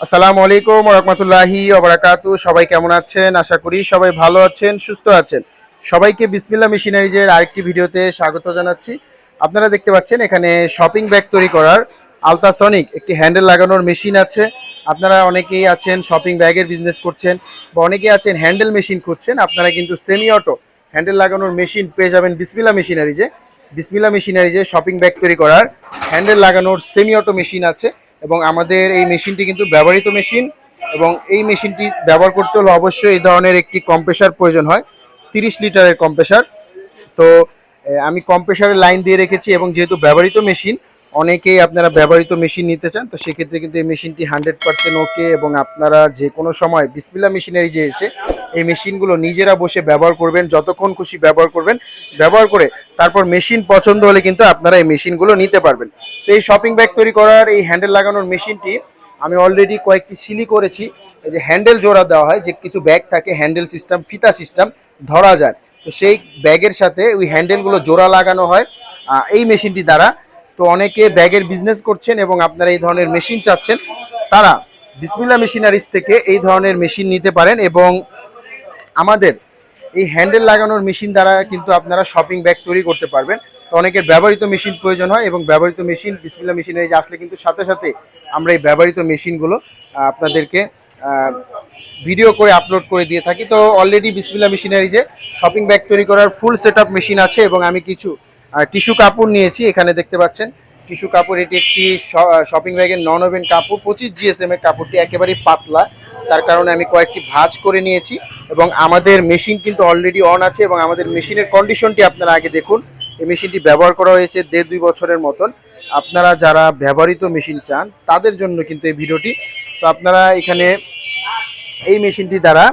আসসালামু আলাইকুম রহমতুল্লাহি ওবরাকাতু সবাই কেমন আছেন? আশা করি সবাই ভালো আছেন, সুস্থ আছেন। সবাইকে বিসমিল্লা মেশিনারিজের আরেকটি ভিডিওতে স্বাগত জানাচ্ছি। আপনারা দেখতে পাচ্ছেন, এখানে শপিং ব্যাগ তৈরি করার আলট্রাসনিক একটি হ্যান্ডেল লাগানোর মেশিন আছে। আপনারা অনেকেই আছেন, শপিং ব্যাগের বিজনেস করছেন বা অনেকেই আছেন, হ্যান্ডেল মেশিন করছেন আপনারা কিন্তু সেমি অটো হ্যান্ডেল লাগানোর মেশিন পেয়ে যাবেন বিসমিল্লা মেশিনারিজে। বিসমিল্লা মেশিনারিজে শপিং ব্যাগ তৈরি করার হ্যান্ডেল লাগানোর সেমি অটো মেশিন আছে। এবং আমাদের এই মেশিনটি কিন্তু ব্যবহৃত মেশিন এবং এই মেশিনটি ব্যবহার করতে হলে অবশ্যই এই ধরনের একটি কম্প্রেসার প্রয়োজন হয়, তিরিশ লিটারের কম্প্রেসার তো আমি কম্প্রেসারের লাইন দিয়ে রেখেছি এবং যেহেতু ব্যবহৃত মেশিন, অনেকেই আপনারা ব্যবহৃত মেশিন নিতে চান, তো সেক্ষেত্রে কিন্তু এই মেশিনটি হান্ড্রেড পার্সেন্ট ওকে এবং আপনারা যে কোনো সময় বিসমিল্লা মেশিনারি যে এসে এই মেশিনগুলো নিজেরা বসে ব্যবহার করবেন, যতক্ষণ খুশি ব্যবহার করবেন, ব্যবহার করে তারপর মেশিন পছন্দ হলে কিন্তু আপনারা এই মেশিনগুলো নিতে পারবেন। তো এই শপিং ব্যাগ তৈরি করার, এই হ্যান্ডেল লাগানোর মেশিনটি আমি অলরেডি কয়েকটি সিলি করেছি। এই যে হ্যান্ডেল জোড়া দেওয়া হয়, যে কিছু ব্যাগ থাকে হ্যান্ডেল সিস্টেম ফিতা সিস্টেম ধরা যায় তো সেই ব্যাগের সাথে ওই হ্যান্ডেলগুলো জোড়া লাগানো হয় এই মেশিনটি দ্বারা। তো অনেকে ব্যাগের বিজনেস করছেন এবং আপনারা এই ধরনের মেশিন চাচ্ছেন, তারা বিসমিল্লা মেশিনারিজ থেকে এই ধরনের মেশিন নিতে পারেন এবং আমাদের এই হ্যান্ডেল লাগানোর মেশিন দ্বারা কিন্তু আপনারা শপিং ব্যাগ তৈরি করতে পারবেন। তো অনেকের ব্যবহৃত মেশিন প্রয়োজন হয় এবং ব্যবহৃত মেশিন বিসমিল্লা মেশিনারিজ আসলে কিন্তু সাথে সাথে আমরা এই ব্যবহৃত মেশিনগুলো আপনাদেরকে ভিডিও করে আপলোড করে দিয়ে থাকি। তো অলরেডি বিসমিল্লা মেশিনারিজে শপিং ব্যাগ তৈরি করার ফুল সেট মেশিন আছে এবং আমি কিছু টিস্যু কাপড় নিয়েছি। এখানে দেখতে পাচ্ছেন টিস্যু কাপড়, এটি একটি শপিং ব্যাগের নন ওভেন কাপড়। পঁচিশ জিএসএম এর কাপড়টি একেবারেই পাতলা। তার কারণে আমি কয়েকটি ভাজ করে নিয়েছি এবং আমাদের মেশিন কিন্তু অলরেডি অন আছে এবং আমাদের মেশিনের কন্ডিশনটি আপনারা আগে দেখুন। এই মেশিনটি ব্যবহার করা হয়েছে দেড় দুই বছরের মতন। আপনারা যারা ব্যবহৃত মেশিন চান, তাদের জন্য কিন্তু এই ভিডিওটি। তো আপনারা এখানে এই মেশিনটি দ্বারা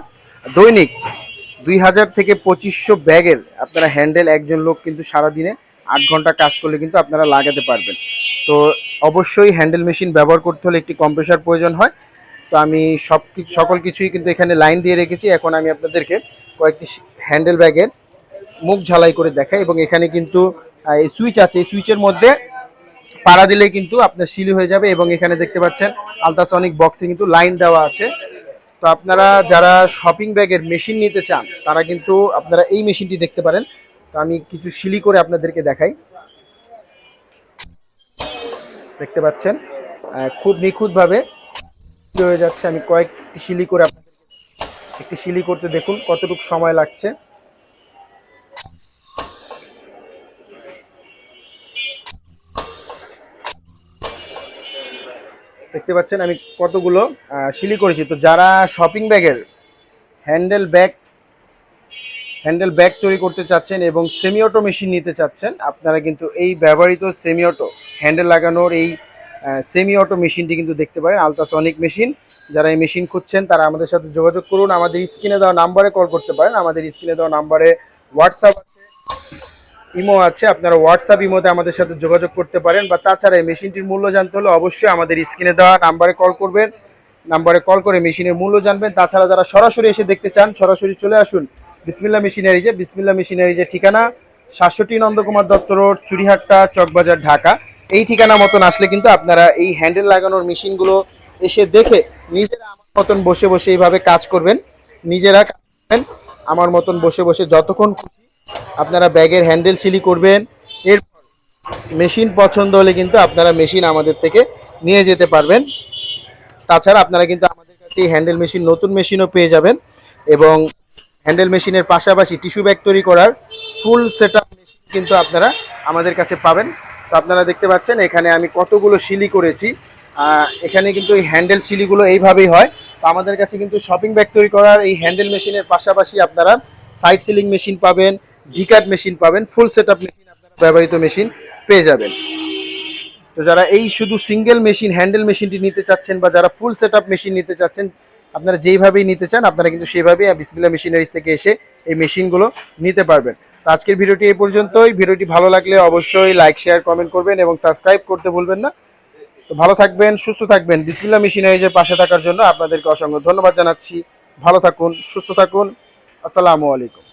দৈনিক দুই হাজার থেকে পঁচিশশো ব্যাগের আপনারা হ্যান্ডেল একজন লোক কিন্তু সারাদিনে আট ঘণ্টা কাজ করলে কিন্তু আপনারা লাগাতে পারবেন। তো অবশ্যই হ্যান্ডেল মেশিন ব্যবহার করতে হলে একটি কম্প্রেসার প্রয়োজন হয়। তো আমি সব কিছু সকল কিছুই কিন্তু এখানে লাইন দিয়ে রেখেছি। এখন আমি আপনাদেরকে কয়েকটি হ্যান্ডেল ব্যাগের মুখ ঝালাই করে দেখাই এবং এখানে কিন্তু এই সুইচ আছে। এই সুইচের মধ্যে পাড়া দিলে কিন্তু আপনার সিলি হয়ে যাবে এবং এখানে দেখতে পাচ্ছেন আলট্রাসনিক বক্সে কিন্তু লাইন দেওয়া আছে। তো আপনারা যারা শপিং ব্যাগের মেশিন নিতে চান, তারা কিন্তু আপনারা এই মেশিনটি দেখতে পারেন। তো আমি কিছু সিলি করে আপনাদেরকে দেখাই। দেখতে পাচ্ছেন খুব নিখুঁতভাবে হয়ে যাচ্ছে। আমি কয়েকটি শিলি করে একটি শিলি করতে দেখুন, কতটুকু সময় লাগছে। দেখতে পাচ্ছেন, আমি কতগুলো সিলি করেছি। তো যারা শপিং ব্যাগের হ্যান্ডেল ব্যাগ হ্যান্ডেল ব্যাগ তৈরি করতে চাচ্ছেন এবং সেমি অটো মেশিন নিতে চাচ্ছেন, আপনারা কিন্তু এই ব্যবহৃত সেমি অটো হ্যান্ডেল লাগানোর এই সেমি অটো মেশিনটি কিন্তু দেখতে পারেন আলট্রাসনিক মেশিন যারা এই মেশিন খুঁজছেন, তারা আমাদের সাথে যোগাযোগ করুন। আমাদের স্ক্রিনে দেওয়া নাম্বারে কল করতে পারেন। আমাদের স্ক্রিনে দেওয়া নাম্বারে হোয়াটসঅ্যাপ ইমো আছে। আপনারা হোয়াটসঅ্যাপ ইমোতে আমাদের সাথে যোগাযোগ করতে পারেন। বা তাছাড়া এই মেশিনটির মূল্য জানতে হলে অবশ্যই আমাদের স্ক্রিনে দেওয়া নাম্বারে কল করবেন। নাম্বারে কল করে মেশিনের মূল্য জানবেন। তাছাড়া যারা সরাসরি এসে দেখতে চান, সরাসরি চলে আসুন বিসমিল্লা মেশিনারিজে বিসমিল্লা মেশিনারিজে ঠিকানা, সাতষট্টি নন্দকুমার দত্ত রোড চুরিহাট্টা চকবাজার, ঢাকা। এই ঠিকানা মতন আসলে কিন্তু আপনারা এই হ্যান্ডেল লাগানোর মেশিনগুলো এসে দেখে নিজেরা আমার মতন বসে বসে এইভাবে কাজ করবেন। নিজেরা করবেন, আমার মতন বসে বসে যতক্ষণ আপনারা ব্যাগের হ্যান্ডেল সিলি করবেন। এর মেশিন পছন্দ হলে কিন্তু আপনারা মেশিন আমাদের থেকে নিয়ে যেতে পারবেন। তাছাড়া আপনারা কিন্তু আমাদের কাছে এই হ্যান্ডেল মেশিন নতুন মেশিনও পেয়ে যাবেন এবং হ্যান্ডেল মেশিনের পাশাপাশি টিস্যু ব্যাগ তৈরি করার ফুল সেট আপ মেশিন কিন্তু আপনারা আমাদের কাছে পাবেন। তো আপনারা দেখতে পাচ্ছেন, এখানে আমি কতগুলো সিলি করেছি। এখানে কিন্তু এই হ্যান্ডেল সিলিগুলো এইভাবেই হয়। তো আমাদের কাছে কিন্তু শপিং ব্যাগ তৈরি করার এই হ্যান্ডেল মেশিনের পাশাপাশি আপনারা সাইড সিলিং মেশিন পাবেন ডিকাট মেশিন পাবেন, ফুল সেট আপ মেশিন আপনারা ব্যবহৃত মেশিন পেয়ে যাবেন। তো যারা এই শুধু সিঙ্গেল মেশিন, হ্যান্ডেল মেশিনটি নিতে চাচ্ছেন বা যারা ফুল সেট মেশিন নিতে চাচ্ছেন আপনারা যেইভাবেই নিতে চান, আপনারা কিন্তু সেইভাবেই বিসমিল্লা মেশিনারিজ থেকে এসে এই মেশিনগুলো নিতে পারবেন। তো আজকের ভিডিওটি এই পর্যন্তই। ভিডিওটি ভালো লাগলে অবশ্যই লাইক শেয়ার কমেন্ট করবেন এবং সাবস্ক্রাইব করতে ভুলবেন না। তো ভালো থাকবেন, সুস্থ থাকবেন। বিসমিল্লা মেশিনারিজের পাশে থাকার জন্য আপনাদেরকে অসংখ্য ধন্যবাদ জানাচ্ছি। ভালো থাকুন, সুস্থ থাকুন। আসসালামু আলাইকুম।